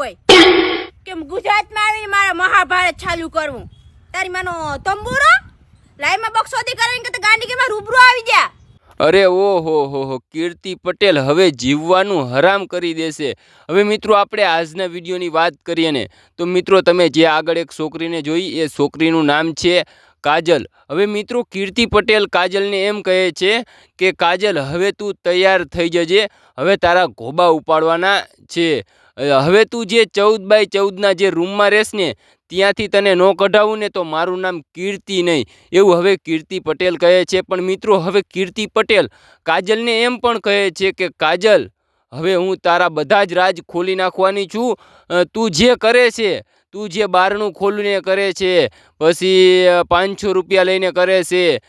હોય. કે ગુજરાતમાં આવીને મારે મહાભારત ચાલુ કરવું? તારી માનો તંબુરો? લાઈમાં બક્ષોદી કરીને કે ગાંડી કે રૂબરૂ આવી ગયા અરે ઓહો હો હો, કીર્તિ પટેલ હવે જીવવાનું હરામ કરી દેશે. હવે મિત્રો, આપણે આજના વિડીયોની વાત કરીએ ને, તો મિત્રો, તમે જે આગળ એક છોકરીને જોઈ, એ છોકરીનું નામ છે કાજલ. હવે મિત્રો, કીર્તિ પટેલ કાજલને એમ કહે છે કે, કાજલ, હવે તું તૈયાર થઈ જજે. હવે તારા ઘોબા ઉપાડવાના છે. હવે તું જે ચૌદ બાય ચૌદના જે રૂમમાં રહેશ ને, ત્યાંથી તને ન કઢાવું ને તો મારું નામ કીર્તિ નહીં. એવું હવે કીર્તિ પટેલ કહે છે. પણ મિત્રો, હવે કીર્તિ પટેલ કાજલને એમ પણ કહે છે કે, કાજલ હવે હું તારા બધા જ રાજ ખોલી નાખવાની છું. તું જે કરે છે, તું જે બારણું ખોલીને કરે છે, પછી પાંચસો રૂપિયા લઈને કરે છે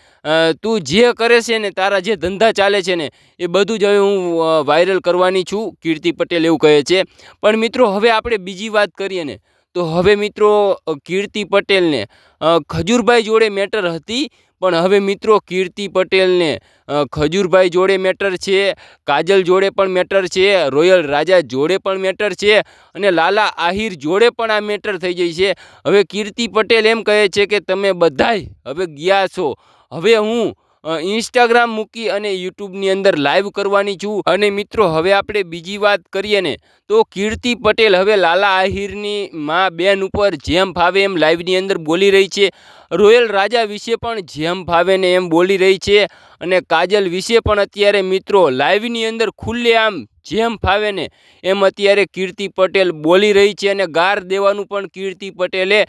તું જે કરે છે ને, તારા જે ધંધા ચાલે છે ને, એ બધું જ હવે હું વાયરલ કરવાની છું. કીર્તિ પટેલ એવું કહે છે. પણ મિત્રો, હવે આપણે બીજી વાત કરીએ ને. તો હવે મિત્રો કીર્તિ પટેલને ખજૂરભાઈ જોડે મેટર હતી, પણ હવે મિત્રો કીર્તિ પટેલને ખજૂરભાઈ જોડે મેટર છે, કાજલ જોડે પણ મેટર છે, રોયલ રાજા જોડે પણ મેટર છે અને લાલા આહિર જોડે પણ આ મેટર થઈ જાય છે. હવે કીર્તિ પટેલ એમ કહે છે કે તમે બધાય હવે ગયા છો. હવે હું ઇન્સ્ટાગ્રામ મૂકી અને યુટ્યુબની અંદર લાઈવ કરવાની છું. અને મિત્રો, હવે આપણે બીજી વાત કરીએ ને, તો કીર્તિ પટેલ હવે લાલા આહિરની મા બેન ઉપર જેમ ફાવે એમ લાઈવની અંદર બોલી રહી છે. રોયલ રાજા વિશે પણ જેમ ભાવે ને એમ બોલી રહી છે અને કાજલ વિશે પણ અત્યારે મિત્રો લાઈવની અંદર ખુલ્લે આમ જેમ ફાવે ને એમ અત્યારે કીર્તિ પટેલ બોલી રહી છે અને ગાર દેવાનું પણ કીર્તિ પટેલે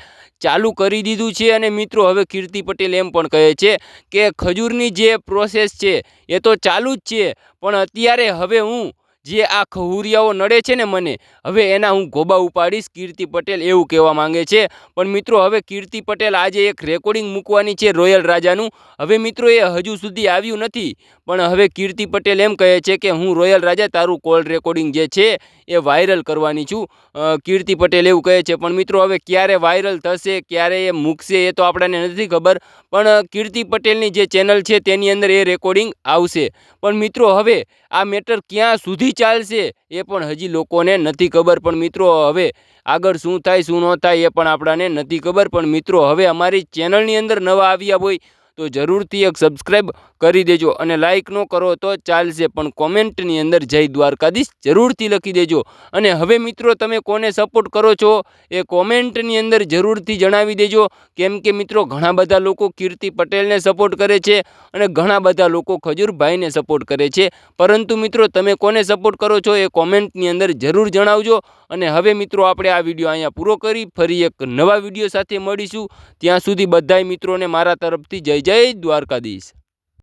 ચાલુ કરી દીધું છે અને મિત્રો હવે કીર્તિ પટેલ એમ પણ કહે છે કે ખજૂરની જે પ્રોસેસ છે એ તો ચાલુ જ છે, પણ અત્યારે હવે હું જે આ ખહુરિયાઓ નડે છે ને મને, હવે એના હું ગોબા ઉપાડીશ, કીર્તિ પટેલ એવું કહેવા માંગે છે. પણ મિત્રો, હવે કીર્તિ પટેલ આજે એક રેકોર્ડિંગ મૂકવાની છે રોયલ રાજાનું. હવે મિત્રો, એ હજુ સુધી આવ્યું નથી. પણ હવે કીર્તિ પટેલ એમ કહે છે કે હું રોયલ રાજા, તારું કોલ રેકોર્ડિંગ જે છે એ વાયરલ કરવાની છું. કીર્તિ પટેલ એવું કહે છે, પણ મિત્રો, હવે ક્યારે વાયરલ થશે, ક્યારે એ મૂકશે, એ તો આપણને નથી ખબર. પણ કીર્તિ પટેલની જે ચેનલ છે, તેની અંદર એ રેકોર્ડિંગ આવશે. પણ મિત્રો, હવે આ મેટર ક્યાં સુધી ચાલશે, એ પણ હજી લોકોને નથી ખબર. પણ મિત્રો, હવે આગળ શું થાય, શું ન થાય, એ પણ આપણાને નથી ખબર. પણ મિત્રો, હવે અમારી ચેનલની અંદર નવા આવ્યા હોય તો જરૂરથી એક સબસ્ક્રાઈબ કરી દેજો અને લાઇક ન કરો તો ચાલશે. પણ કોમેન્ટની અંદર જય દ્વારકાધીશ જરૂરથી લખી દેજો. અને હવે મિત્રો તમે કોને સપોર્ટ કરો છો એ કોમેન્ટની અંદર જરૂરથી જણાવી દેજો. કેમ કે મિત્રો ઘણા બધા લોકો કીર્તિ પટેલને સપોર્ટ કરે છે અને ઘણા બધા લોકો ખજૂરભાઈને સપોર્ટ કરે છે. પરંતુ મિત્રો તમે કોને સપોર્ટ કરો છો એ કોમેન્ટની અંદર જરૂર જણાવજો. અને હવે મિત્રો આપણે આ વીડિયો અહીંયા પૂરો કરી. ફરી એક નવા વીડિયો સાથે મળીશું. ત્યાં સુધી બધાય મિત્રોને મારા તરફથી જય જય દ્વારકાધીશ.